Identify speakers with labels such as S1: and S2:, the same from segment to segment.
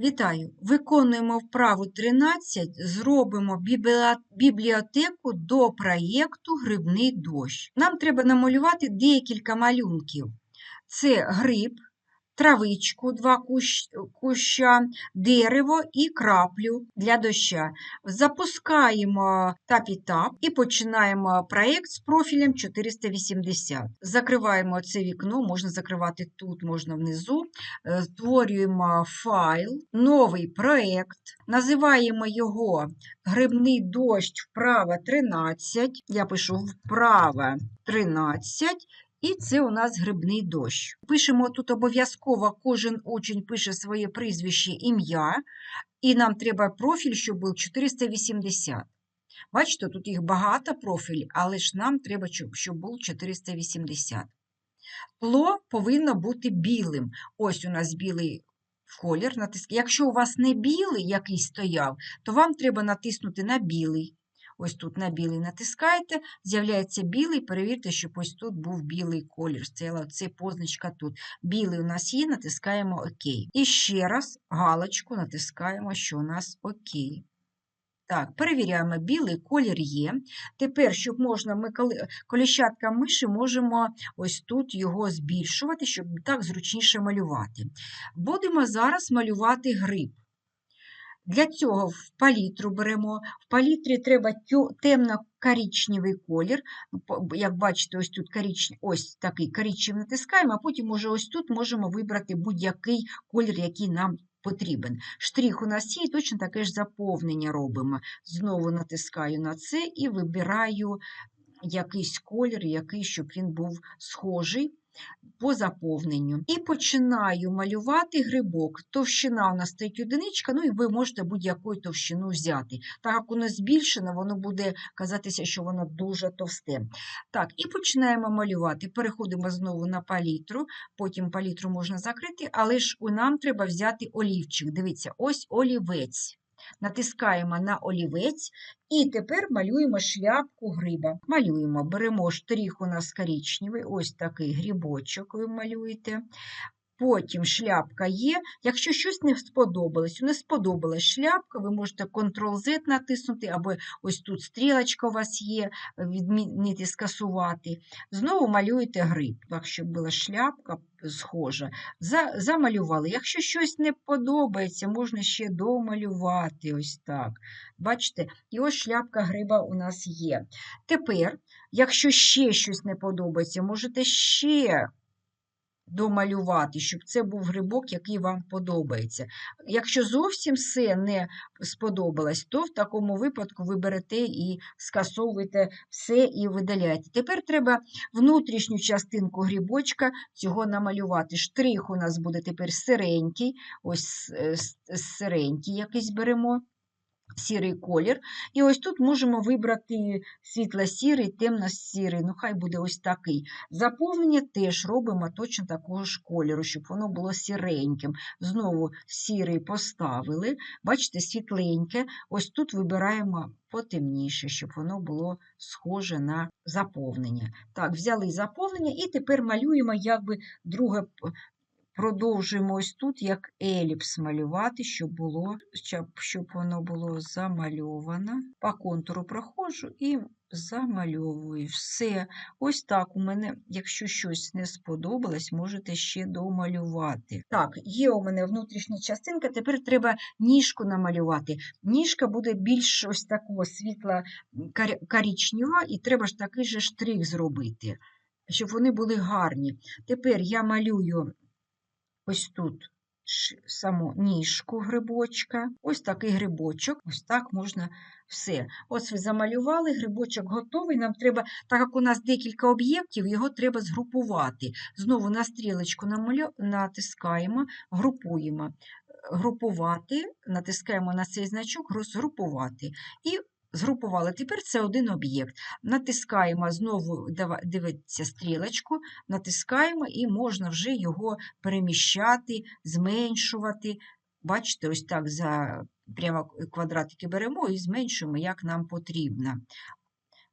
S1: Вітаю! Виконуємо вправу 13, зробимо бібліотеку до проєкту Грибний дощ. Нам треба намалювати декілька малюнків. Це гриб, травичку, два кущ- куща, дерево і краплю для доща. Запускаємо тап-і-тап і починаємо проєкт з профілем 480. Закриваємо це вікно, можна закривати тут, можна внизу. Е, Створюємо файл, новий проєкт, називаємо його Грибний дощ вправа 13. Я пишу вправа 13. І це у нас грибний дощ. Пишемо тут обов'язково, кожен учень пише своє прізвище, ім'я, і нам треба профіль, щоб був 480. Бачите, тут їх багато профілів, але ж нам треба, щоб був 480. Тло повинно бути білим. Ось у нас білий колір. Якщо у вас не білий якийсь стояв, то вам треба натиснути на білий. Ось тут на білий натискаєте, з'являється білий, перевірте, щоб ось тут був білий колір. Це, позначка тут. Білий у нас є, натискаємо ОК. І ще раз галочку натискаємо, що у нас ОК. Так, перевіряємо, білий колір є. Тепер, щоб можна, ми коли коліщатком миші можемо ось тут його збільшувати, щоб так зручніше малювати. Будемо зараз малювати гриб. Для цього в палітру беремо. В палітрі треба темно-коричневий колір. Ну, Як бачите, ось тут коричневий, ось такий коричневий натискаємо, а потім уже ось тут можемо вибрати будь-який колір, який нам потрібен. Штрих у нас є, і точно таке ж заповнення робимо. Знову натискаю на це і вибираю якийсь колір, який, щоб він був схожий по заповненню. І починаю малювати грибок. Товщина у нас стоїть одиничка, ну і ви можете будь-яку товщину взяти. Так як воно збільшено, воно буде казатися, що воно дуже товсте. Так, і починаємо малювати. Переходимо знову на палітру, потім палітру можна закрити, але ж нам треба взяти олівчик. Дивіться, ось олівець. Натискаємо на олівець і тепер малюємо шляпку гриба. Малюємо, беремо штрих у нас коричневий, ось такий грибочок ви малюєте. Потім шляпка є. Якщо щось не сподобалось, не сподобалась шляпка, ви можете Ctrl-Z натиснути, або ось тут стрілочка у вас є, відмінити, скасувати. Знову малюєте гриб, так, щоб була шляпка схожа. За, замалювали. Якщо щось не подобається, можна ще домалювати. Ось так. Бачите, і ось шляпка гриба у нас є. Тепер, якщо ще щось не подобається, можете ще домалювати, щоб це був грибок, який вам подобається. Якщо зовсім все не сподобалось, то в такому випадку ви берете і скасовуєте все і видаляєте. Тепер треба внутрішню частинку грибочка цього намалювати. Штрих у нас буде тепер сиренький, ось е, сиренький якийсь беремо. Сірий колір. І ось тут можемо вибрати світло-сірий, темно-сірий, ну хай буде ось такий. Заповнення теж робимо точно такого ж кольору, щоб воно було сіреньким. Знову сірий поставили. Бачите, світленьке. Ось тут вибираємо потемніше, щоб воно було схоже на заповнення. Так, взяли заповнення і тепер малюємо якби друге. Продовжуємо ось тут як еліпс малювати, щоб було, щоб, воно було замальовано. По контуру проходжу і замальовую. Все. Ось так у мене, якщо щось не сподобалось, можете ще домалювати. Так, є у мене внутрішня частинка, тепер треба ніжку намалювати. Ніжка буде більш ось такого світла коричнева, і треба ж такий же штрих зробити, щоб вони були гарні. Тепер я малюю ось тут саму ніжку грибочка, ось такий грибочок, ось так можна все. Ось ви замалювали, грибочок готовий. Нам треба, так як у нас декілька об'єктів, його треба згрупувати. Знову на стрілочку натискаємо, групуємо. Е, Групувати, натискаємо на цей значок, роз- згрупувати. І згрупували. Тепер це один об'єкт. Натискаємо знову, дивиться стрілочку, натискаємо і можна вже його переміщати, зменшувати. Бачите, ось так за прямо квадратики беремо і зменшуємо, як нам потрібно.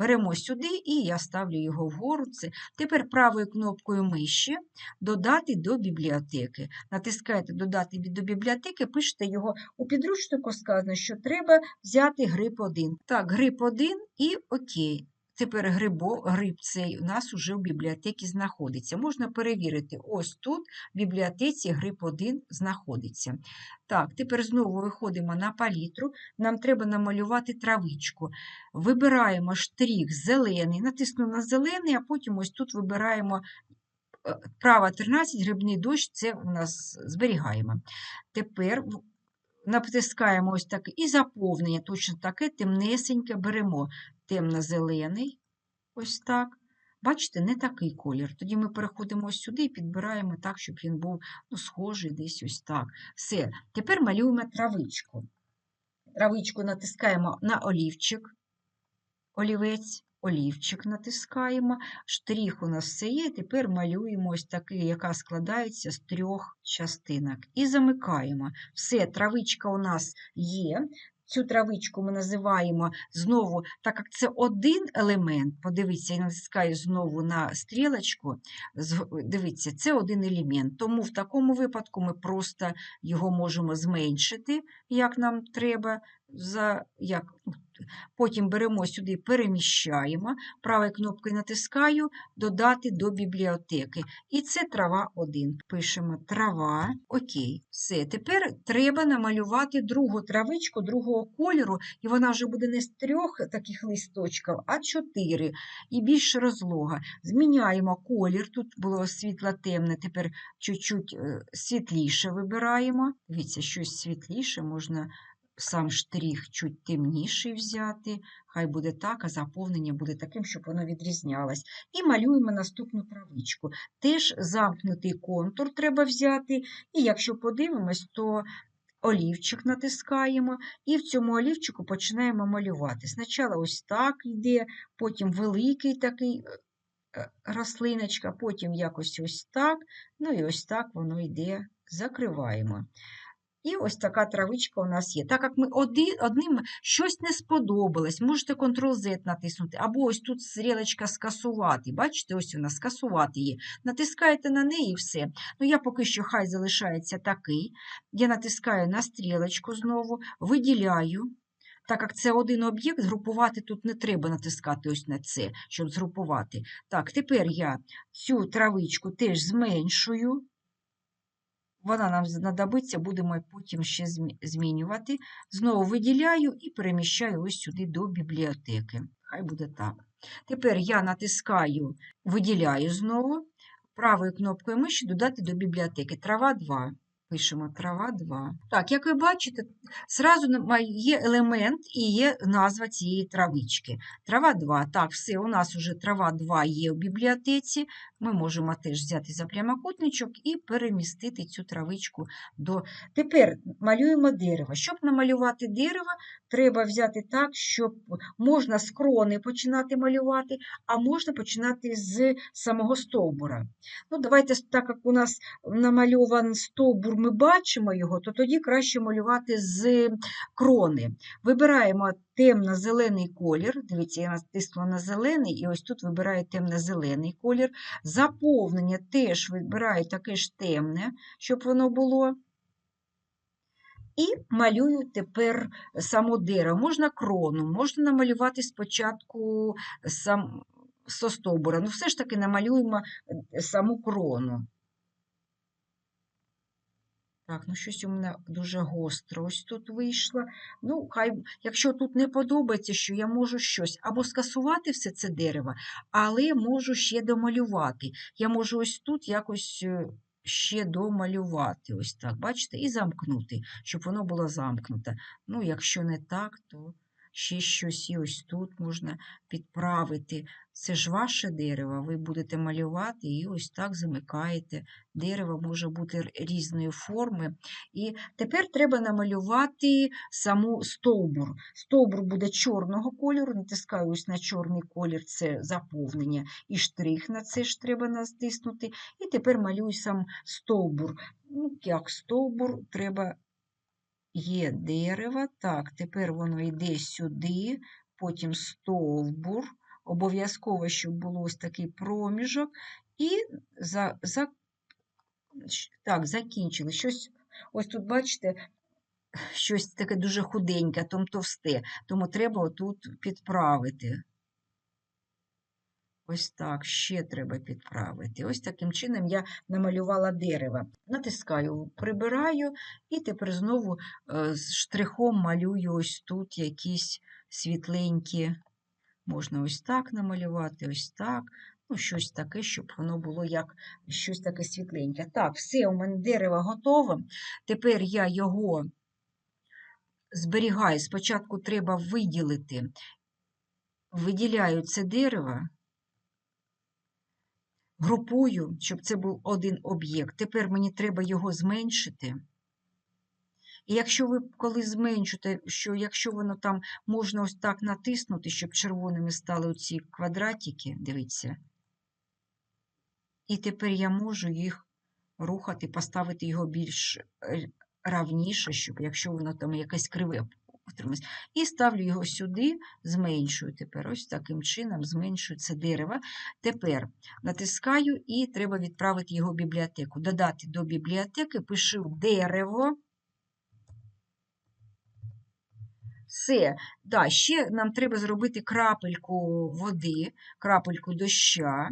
S1: Беремо сюди і я ставлю його вгору. Це. Тепер правою кнопкою миші додати до бібліотеки. Натискаєте додати до бібліотеки, пишете його у підручнику сказано, що треба взяти грип 1. Так, грип 1 і окей. Тепер грибо, гриб цей у нас уже в бібліотеці знаходиться. Можна перевірити, ось тут в бібліотеці гриб 1 знаходиться. Так, тепер знову виходимо на палітру. Нам треба намалювати травичку. Вибираємо штрих зелений, натисну на зелений, а потім ось тут вибираємо е, права 13, грибний дощ, це у нас зберігаємо. Тепер натискаємо ось таке і заповнення, точно таке темнесеньке беремо темно-зелений, ось так. Бачите, не такий колір. Тоді ми переходимо ось сюди і підбираємо так, щоб він був ну, схожий десь ось так. Все. Тепер малюємо травичку. Травичку натискаємо на олівчик, олівець, олівчик натискаємо. Штрих у нас все є. Тепер малюємо ось такий, яка складається з трьох частинок. І замикаємо. Все, травичка у нас є. Цю травичку ми називаємо знову, так як це один елемент, подивіться, я натискаю знову на стрілочку, дивіться, це один елемент. Тому в такому випадку ми просто його можемо зменшити, як нам треба. За, як, потім беремо сюди, переміщаємо, правою кнопкою натискаю, додати до бібліотеки. І це трава 1. Пишемо трава. Окей. Все. Тепер треба намалювати другу травичку другого кольору, і вона вже буде не з трьох таких листочків, а чотири. І більш розлога. Зміняємо колір. Тут було світло темне, тепер чуть-чуть е, світліше вибираємо. Дивіться, щось світліше можна сам штрих чуть темніший взяти. Хай буде так, а заповнення буде таким, щоб воно відрізнялось. І малюємо наступну травичку. Теж замкнутий контур треба взяти. І якщо подивимось, то олівчик натискаємо, і в цьому олівчику починаємо малювати. Спочатку ось так йде, потім великий такий е, е, рослиночка, потім якось ось так, ну і ось так воно йде, закриваємо. І ось така травичка у нас є. Так як ми одним щось не сподобалось, можете Ctrl-Z натиснути, або ось тут стрілочка скасувати. Бачите, ось вона скасувати є. Натискаєте на неї і все. Ну, я поки що хай залишається такий. Я натискаю на стрілочку знову, виділяю. Так як це один об'єкт, згрупувати тут не треба натискати ось на це, щоб згрупувати. Так, тепер я цю травичку теж зменшую. Вона нам знадобиться, будемо потім ще змінювати. Знову виділяю і переміщаю ось сюди до бібліотеки. Хай буде так. Тепер я натискаю, виділяю знову, правою кнопкою миші додати до бібліотеки. Трава 2. Пишемо трава 2. Так, як ви бачите, зразу є елемент і є назва цієї травички. Трава 2. Так, все, у нас вже трава 2 є в бібліотеці. Ми можемо теж взяти за прямокутничок і перемістити цю травичку до. Тепер малюємо дерево. Щоб намалювати дерево, треба взяти так, щоб можна з крони починати малювати, а можна починати з самого стовбура. Ну, давайте, так як у нас намальований стовбур, ми бачимо його, то тоді краще малювати з крони. Вибираємо темно-зелений колір. Дивіться, я натиснула на зелений, і ось тут вибираю темно-зелений колір. Заповнення теж вибираю таке ж темне, щоб воно було. І малюю тепер само дерево. Можна крону, можна намалювати спочатку сам со стовбура. Ну, все ж таки намалюємо саму крону. Так, ну щось у мене дуже гостро ось тут вийшло. Ну, хай, якщо тут не подобається, що я можу щось або скасувати все це дерево, але можу ще домалювати. Я можу ось тут якось е, ще домалювати, ось так, бачите, і замкнути, щоб воно було замкнуте. Ну, якщо не так, то ще щось і ось тут можна підправити. Це ж ваше дерево, ви будете малювати і ось так замикаєте. Дерево може бути різної форми. І тепер треба намалювати саму стовбур. Стовбур буде чорного кольору, натискаю ось на чорний колір, це заповнення, і штрих на це ж треба натиснути. І тепер малюю сам стовбур. Ну, як стовбур, треба є дерево. Так, тепер воно йде сюди, потім стовбур. обов'язково, щоб було ось такий проміжок, і за, за, так, закінчили. Щось, ось тут, бачите, щось таке дуже худеньке, том товсте, тому треба отут підправити. Ось так, ще треба підправити. Ось таким чином я намалювала дерево. Натискаю, прибираю, і тепер знову е, з штрихом малюю ось тут якісь світленькі. Можна ось так намалювати, ось так. Ну, щось таке, щоб воно було як щось таке світленьке. Так, все, у мене дерево готове. Тепер я його зберігаю. Спочатку треба виділити. Виділяю це дерево групую, щоб це був один об'єкт. Тепер мені треба його зменшити. І якщо ви коли зменшите, що якщо воно там можна ось так натиснути, щоб червоними стали оці квадратики, дивіться. І тепер я можу їх рухати, поставити його більш е, равніше, щоб якщо воно там якесь криве утрималось. І ставлю його сюди, зменшую тепер. Ось таким чином зменшую це дерево. Тепер натискаю і треба відправити його в бібліотеку. Додати до бібліотеки, пишу дерево. Все. Да, ще нам треба зробити крапельку води, крапельку доща.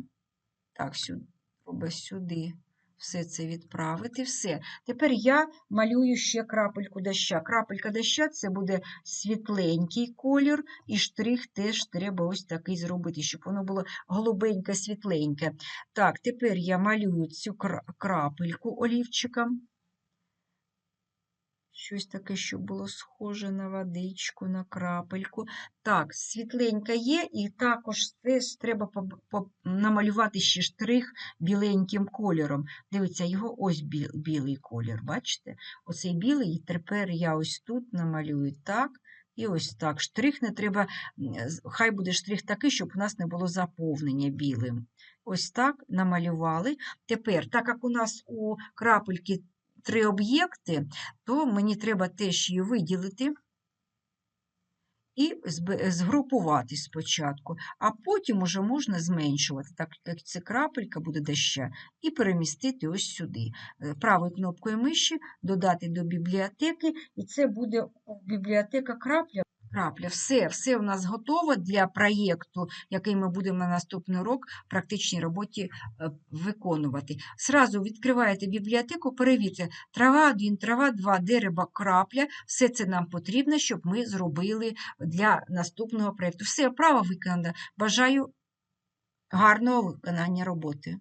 S1: Так, сюди, сюди все це відправити. Все. Тепер я малюю ще крапельку доща. Крапелька доща це буде світленький колір, і штрих теж треба ось такий зробити, щоб воно було голубеньке, світленьке. Так, тепер я малюю цю крапельку олівчиком. Щось таке, щоб було схоже на водичку, на крапельку. Так, світленька є, і також теж треба намалювати ще штрих біленьким кольором. Дивіться, його ось бі- білий колір, бачите? Оцей білий, і тепер я ось тут намалюю так. І ось так. Штрих не треба, хай буде штрих такий, щоб у нас не було заповнення білим. Ось так намалювали. Тепер, так як у нас у крапельки три об'єкти, то мені треба теж її виділити і згрупувати спочатку, а потім уже можна зменшувати, так як це крапелька буде доща, і перемістити ось сюди. Е, Правою кнопкою миші додати до бібліотеки, і це буде бібліотека крапля. Крапля, все, все у нас готово для проєкту, який ми будемо на наступний урок в практичній роботі е, виконувати. Сразу відкриваєте бібліотеку, перевірте трава 1, трава 2, дерево, крапля. Все це нам потрібно, щоб ми зробили для наступного проєкту. Все, право виконано. Бажаю гарного виконання роботи.